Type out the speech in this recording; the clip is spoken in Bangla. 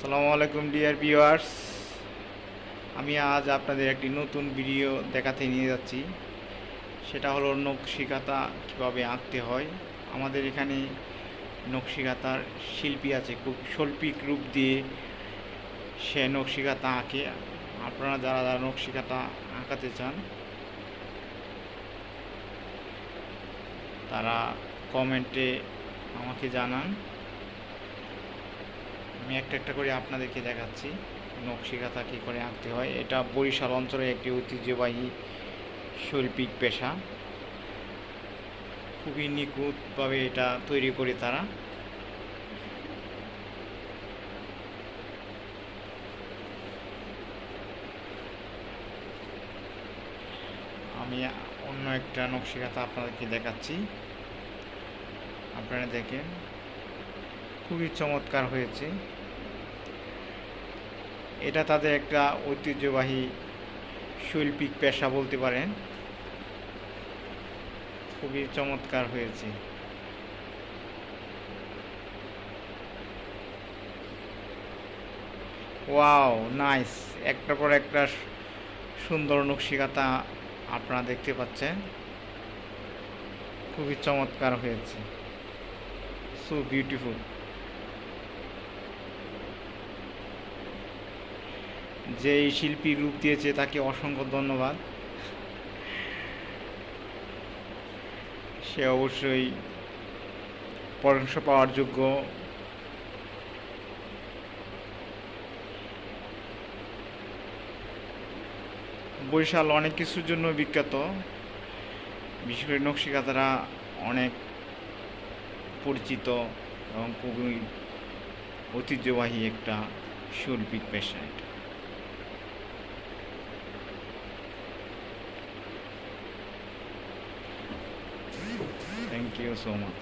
সালামু আলাইকুম, ডিয়ার ভিউয়ার্স। আমি আজ আপনাদের একটি নতুন ভিডিও দেখাতে নিয়ে যাচ্ছি। সেটা হলো নকশিকাতা কীভাবে আঁকতে হয়। আমাদের এখানে নকশিকাতার শিল্পী আছে, খুব শৈল্পিক রূপ দিয়ে সে নকশিকাতা আঁকে। আপনারা যারা যারা নকশিকাতা আঁকাতে চান, তারা কমেন্টে আমাকে জানান। আমি একটা একটা করে আপনাদেরকে দেখাচ্ছি নকশিকাতা কী করে আঁকতে হয়। এটা বরিশাল অঞ্চলের একটি ঐতিহ্যবাহী শৈল্পিক পেশা। খুবই নিখুঁতভাবে এটা তৈরি করে তারা। আমি অন্য একটা নকশিকাতা আপনাদেরকে দেখাচ্ছি। আপনারা দেখেন। খুবই চমৎকার হয়েছে। এটা তাদের একটা ঐতিহ্যবাহী শৈল্পিক পেশা বলতে পারেন। খুবই চমৎকার হয়েছে। Wow, nice. একটার পর একটা সুন্দর নকশিকাতা আপনারা দেখতে পাচ্ছেন। খুবই চমৎকার হয়েছে। So beautiful. যে এই শিল্পী রূপ দিয়েছে তাকে অসংখ্য ধন্যবাদ। সে অবশ্যই প্রশংসা পাওয়ার যোগ্য। বরিশাল অনেক কিছুর জন্য বিখ্যাত। বিশেষ করে নকশিকাতারা অনেক পরিচিত এবং খুবই ঐতিহ্যবাহী একটা শৈল্পিক পেশা এটা। Thank you so much.